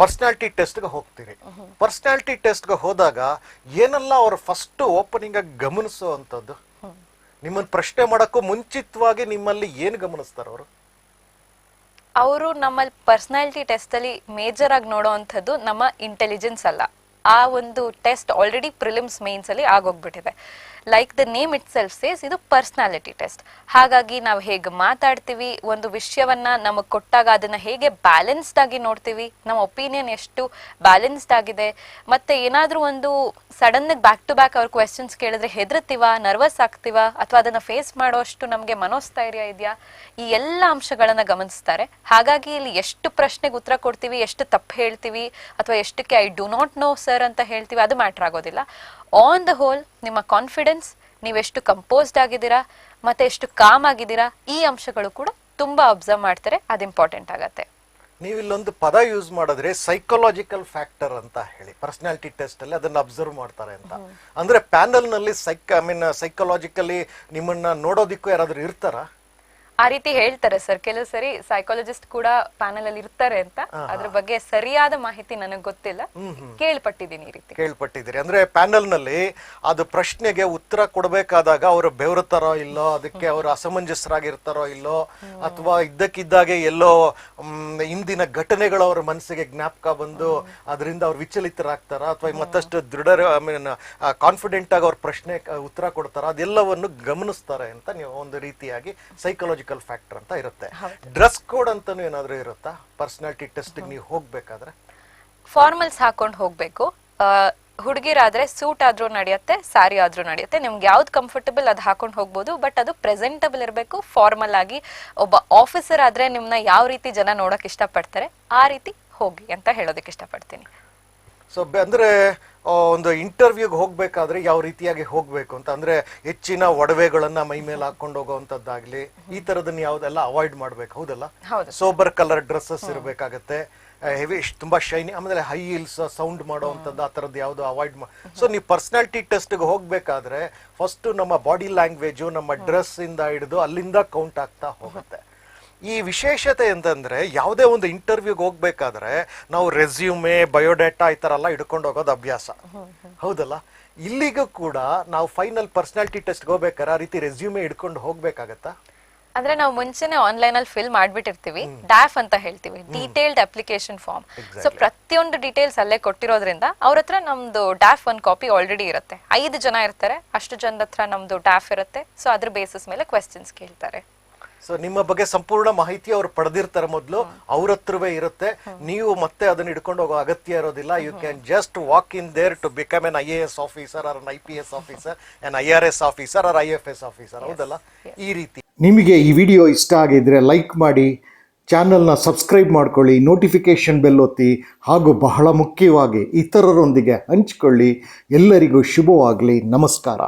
Personality ಟೆಸ್ಟ್ಗೆ ಹೋಗ್ತೀರಿ. Personality ಟೆಸ್ಟ್ಗೆ ಹೋದಾಗ ಏನೆಲ್ಲ ಅವ್ರು ಫಸ್ಟ್ ಓಪನಿಂಗ್ ಆಗಿ ಗಮನಿಸುವಂಥದ್ದು? ನಿಮ್ಮನ್ನು ಪ್ರಶ್ನೆ ಮಾಡೋಕ್ಕೂ ಮುಂಚಿತವಾಗಿ ನಿಮ್ಮಲ್ಲಿ ಏನು ಗಮನಿಸ್ತಾರೆ ಅವರು? ಅವರು ನಮ್ಮಲ್ಲಿ ಪರ್ಸನಾಲಿಟಿ ಟೆಸ್ಟ್ ಅಲ್ಲಿ ಮೇಜರ್ ಆಗಿ ನೋಡುವಂಥದ್ದು ನಮ್ಮ ಇಂಟೆಲಿಜೆನ್ಸ್ ಅಲ್ಲ. ಆ ಒಂದು ಟೆಸ್ಟ್ ಆಲ್ರೆಡಿ ಪ್ರಿಲಿಮ್ಸ್ ಮೇನ್ಸ್ ಅಲ್ಲಿ ಆಗೋಗ್ಬಿಟ್ಟಿದೆ. Like the name itself says ಇದು ಪರ್ಸ್ನಾಲಿಟಿ ಟೆಸ್ಟ್ ಹಾಗಾಗಿ ನಾವು ಹೇಗೆ ಮಾತಾಡ್ತೀವಿ, ಒಂದು ವಿಷಯವನ್ನ ನಮಗೆ ಕೊಟ್ಟಾಗ ಅದನ್ನ ಹೇಗೆ ಬ್ಯಾಲೆನ್ಸ್ಡ್ ಆಗಿ ನೋಡ್ತೀವಿ ನಮ್ಮ ಒಪಿನಿಯನ್ ಎಷ್ಟು ಬ್ಯಾಲೆನ್ಸ್ಡ್ ಆಗಿದೆ, ಮತ್ತೆ ಏನಾದರೂ ಒಂದು ಸಡನ್ ಬ್ಯಾಕ್ ಟು ಬ್ಯಾಕ್ ಅವ್ರ ಕ್ವೆಶನ್ಸ್ ಕೇಳಿದ್ರೆ ಹೆದರ್ತೀವ ನರ್ವಸ್ ಆಗ್ತೀವ, ಅಥವಾ ಅದನ್ನ ಫೇಸ್ ಮಾಡೋಷ್ಟು ನಮಗೆ ಮನೋಸ್ಥೈರ್ಯ ಇದೆಯಾ, ಈ ಎಲ್ಲ ಅಂಶಗಳನ್ನ ಗಮನಿಸ್ತಾರೆ. ಹಾಗಾಗಿ ಇಲ್ಲಿ ಎಷ್ಟು ಪ್ರಶ್ನೆಗೆ ಉತ್ತರ ಕೊಡ್ತೀವಿ, ಎಷ್ಟು ತಪ್ಪು ಹೇಳ್ತೀವಿ, ಅಥವಾ ಎಷ್ಟಕ್ಕೆ ಐ ಡು ನಾಟ್ ನೋ ಅಂತ ಹೇಳ್ತೀವಿ ಅದು ಮ್ಯಾಟ್ರ್ ಆಗೋದಿಲ್ಲ. ಆನ್ ದ ಹೋಲ್ ನಿಮ್ಮ ಕಾನ್ಫಿಡೆನ್ಸ್ ನೀವೆಷ್ಟು ಕಂಪೋಸ್ಡ್ ಆಗಿದ್ದೀರಾ ಮತ್ತೆ ಎಷ್ಟು ಕಾಮ್ ಆಗಿದ್ದೀರಾ ಈ ಅಂಶಗಳು ಕೂಡ ತುಂಬಾ ಅಬ್ಸರ್ವ್ ಮಾಡ್ತಾರೆ ಅದು ಇಂಪಾರ್ಟೆಂಟ್ ಆಗತ್ತೆ. ನೀವು ಇಲ್ಲೊಂದು ಪದ ಯೂಸ್ ಮಾಡಿದ್ರೆ ಸೈಕಲಾಜಿಕಲ್ ಫ್ಯಾಕ್ಟರ್ ಅಂತ ಹೇಳಿ ಪರ್ಸನಾಲಿಟಿ ಟೆಸ್ಟ್ ಅಲ್ಲಿ ಅದನ್ನ ಅಬ್ಸರ್ವ್ ಮಾಡ್ತಾರೆ ಅಂತ. ಅಂದ್ರೆ ಪ್ಯಾನಲ್ನಲ್ಲಿ ಸೈಕ್ ಐ ಮೀನ್ ಸೈಕಲಾಜಿಕಲಿ ನಿಮ್ಮನ್ನ ನೋಡೋದಿಕ್ಕೂ ಯಾರಾದ್ರೂ ಇರ್ತಾರ? ಆ ರೀತಿ ಹೇಳ್ತಾರೆ ಸರ್. ಕೆಲವು ಸರಿ ಸೈಕಾಲಜಿಸ್ಟ್ ಕೂಡ ಪ್ಯಾನಲ್ ಅಲ್ಲಿ ಇರ್ತಾರೆ ಅಂತ. ಅದ್ರ ಬಗ್ಗೆ ಸರಿಯಾದ ಮಾಹಿತಿ ನನಗೆ ಗೊತ್ತಿಲ್ಲ. ಕೇಳ್ಪಟ್ಟಿದ್ದೀನಿ ಈ ರೀತಿ. ಕೇಳ್ಪಟ್ಟಿದ್ದೀರಿ. ಅಂದ್ರೆ ಪ್ಯಾನಲ್ನಲ್ಲಿ ಅದು ಪ್ರಶ್ನೆಗೆ ಉತ್ತರ ಕೊಡಬೇಕಾದಾಗ ಅವರು ಬೆವರುತ್ತಾರೋ ಇಲ್ಲೋ ಅದಕ್ಕೆ ಅವರು ಅಸಮಂಜಸರಾಗಿರ್ತಾರೋ ಇಲ್ಲೋ ಅಥವಾ ಇದ್ದಕ್ಕಿದ್ದಾಗೆ ಎಲ್ಲೋ ಇಂದಿನ ಹಿಂದಿನ ಘಟನೆಗಳು ಅವ್ರ ಮನಸ್ಸಿಗೆ ಜ್ಞಾಪಕ ಬಂದು ಅದರಿಂದ ಅವ್ರು ವಿಚಲಿತರಾಗ್ತಾರ ಅಥವಾ ಮತ್ತಷ್ಟು ದೃಢ ಐ ಮೀನ್ ಕಾನ್ಫಿಡೆಂಟ್ ಆಗಿ ಅವ್ರ ಪ್ರಶ್ನೆ ಉತ್ತರ ಕೊಡ್ತಾರ ಅದೆಲ್ಲವನ್ನು ಗಮನಿಸ್ತಾರೆ ಅಂತ ನೀವು ಒಂದು ರೀತಿಯಾಗಿ ಸೈಕಲಾಜಿಕಲ್ ಫ್ಯಾಕ್ಟರ್ ಅಂತ ಇರುತ್ತೆ. ಡ್ರೆಸ್ ಕೋಡ್ ಅಂತಾನು ಏನಾದ್ರೂ ಇರುತ್ತಾ? ಪರ್ಸನಾಲಿಟಿ ಟೆಸ್ಟ್ ನೀವು ಹೋಗ್ಬೇಕಾದ್ರೆ? ಫಾರ್ಮಲ್ಸ್ ಹಾಕೊಂಡು ಹೋಗ್ಬೇಕು. ಹುಡುಗಿರಾದ್ರೆ ಸೂಟ್ ಆದ್ರೂ ನಡೆಯುತ್ತೆ ಸ್ಯಾರಿ ಆದ್ರೂ ನಡೆಯುತ್ತೆ. ನಿಮ್ಗೆ ಯಾವ್ದು ಕಂಫರ್ಟಬಲ್ ಅದು ಹಾಕೊಂಡು ಹೋಗ್ಬೋದು ಬಟ್ ಅದು ಪ್ರೆಸೆಂಟಬಲ್ ಇರಬೇಕು. ಫಾರ್ಮಲ್ ಆಗಿ ಒಬ್ಬ ಆಫೀಸರ್ ಆದ್ರೆ ನಿಮ್ನ ಯಾವ ರೀತಿ ಜನ ನೋಡಕ್ ಇಷ್ಟಪಡ್ತಾರೆ ಆ ರೀತಿ ಹೋಗಿ ಅಂತ ಹೇಳೋದಕ್ಕೆ ಇಷ್ಟಪಡ್ತೀನಿ. ಸೊ ಅಂದ್ರೆ ಒಂದು ಇಂಟರ್ವ್ಯೂಗೆ ಹೋಗ್ಬೇಕಾದ್ರೆ ಯಾವ ರೀತಿಯಾಗಿ ಹೋಗ್ಬೇಕು ಅಂತ? ಅಂದ್ರೆ ಹೆಚ್ಚಿನ ಒಡವೆಗಳನ್ನ ಮೈ ಮೇಲೆ ಹಾಕೊಂಡು ಹೋಗುವಂತದ್ದಾಗ್ಲಿ ಈ ತರದನ್ನ ಯಾವ್ದೆಲ್ಲ ಅವಾಯ್ಡ್ ಮಾಡ್ಬೇಕು ಹೌದಲ್ಲ? ಹೌದು. ಸೋಬರ್ ಕಲರ್ ಡ್ರೆಸ್ಸಸ್ ಇರಬೇಕಾಗತ್ತೆ. ಹೆವಿ ತುಂಬಾ ಶೈನಿ ಆಮೇಲೆ ಹೈ ಹೀಲ್ಸ್ ಸೌಂಡ್ ಮಾಡುವಂಥದ್ದು ಆ ಥರದ್ದು ಯಾವುದು ಅವಾಯ್ಡ್ ಸೊ ನೀವು ಪರ್ಸನಾಲಿಟಿ ಟೆಸ್ಟ್ಗೆ ಹೋಗ್ಬೇಕಾದ್ರೆ ಫಸ್ಟ್ ನಮ್ಮ ಬಾಡಿ ಲ್ಯಾಂಗ್ವೇಜು ನಮ್ಮ ಡ್ರೆಸ್ ಇಂದ ಹಿಡಿದು ಅಲ್ಲಿಂದ ಕೌಂಟ್ ಆಗ್ತಾ ಹೋಗುತ್ತೆ. ಈ ವಿಶೇಷತೆ ಅಂತಂದ್ರೆ ಯಾವುದೇ ಒಂದು ಇಂಟರ್ವ್ಯೂಗೆ ಹೋಗ್ಬೇಕಾದ್ರೆ ನಾವು ರೆಸ್ಯೂಮೆ ಬಯೋಡೇಟಾ ಈ ಥರ ಎಲ್ಲ ಹಿಡ್ಕೊಂಡು ಹೋಗೋದು ಅಭ್ಯಾಸ. ಹೌದಲ್ಲ? ಇಲ್ಲಿಗೂ ಕೂಡ ನಾವು ಫೈನಲ್ ಪರ್ಸನಾಲಿಟಿ ಟೆಸ್ಟ್ಗೆ ಹೋಗ್ಬೇಕಾದ್ರೆ ಆ ರೀತಿ ರೆಸ್ಯೂಮೆ ಹಿಡ್ಕೊಂಡು ಹೋಗ್ಬೇಕಾಗತ್ತಾ? ಅಂದ್ರೆ ನಾವು ಮುಂಚೆನೆ ಆನ್ಲೈನ್ ಅಲ್ಲಿ ಫಿಲ್ ಮಾಡ್ಬಿಟ್ಟಿರ್ತೀವಿ. ಡ್ಯಾಫ್ ಅಂತ ಹೇಳ್ತೀವಿ. ಡೀಟೇಲ್ಡ್ ಅಪ್ಲಿಕೇಶನ್ ಫಾರ್ಮ್ ಸೊ ಪ್ರತಿಯೊಂದು ಡೀಟೇಲ್ಸ್ ಅಲ್ಲೇ ಕೊಟ್ಟಿರೋದ್ರಿಂದ ಅವ್ರ ಹತ್ರ ನಮ್ದು ಡ್ಯಾಫ್ ಒಂದ್ ಕಾಪಿ ಆಲ್ರೆಡಿ ಇರುತ್ತೆ. ಐದು ಜನ ಇರ್ತಾರೆ ಅಷ್ಟು ಜನದ ಹತ್ರ ನಮ್ದು ಡ್ಯಾಫ್ ಇರುತ್ತೆ. ಸೊ ಅದ್ರ ಬೇಸಿಸ್ ಮೇಲೆ ಕ್ವೆಶನ್ಸ್ ಕೇಳ್ತಾರೆ. ಸೊ ನಿಮ್ಮ ಬಗ್ಗೆ ಸಂಪೂರ್ಣ ಮಾಹಿತಿ ಅವ್ರು ಪಡೆದಿರ್ತಾರೆ ಮೊದಲು. ಅವ್ರ ಹತ್ರವೇ ಇರುತ್ತೆ. ನೀವು ಮತ್ತೆ ಅದನ್ನ ಹಿಡ್ಕೊಂಡು ಹೋಗೋ ಅಗತ್ಯ ಇರೋದಿಲ್ಲ. You can just walk in there to become an I A S officer or I P S officer an I R S officer or I F S officer ಹೌದಲ್ಲ? ಈ ರೀತಿ. ನಿಮಗೆ ಈ ವಿಡಿಯೋ ಇಷ್ಟ ಆಗಿದ್ರೆ ಲೈಕ್ ಮಾಡಿ ಚಾನಲ್ನ ಸಬ್ಸ್ಕ್ರೈಬ್ ಮಾಡ್ಕೊಳ್ಳಿ ನೋಟಿಫಿಕೇಷನ್ ಬೆಲ್ ಒತ್ತಿ ಹಾಗೂ ಬಹಳ ಮುಖ್ಯವಾಗಿ ಇತರರೊಂದಿಗೆ ಹಂಚಿಕೊಳ್ಳಿ. ಎಲ್ಲರಿಗೂ ಶುಭವಾಗಲಿ. ನಮಸ್ಕಾರ.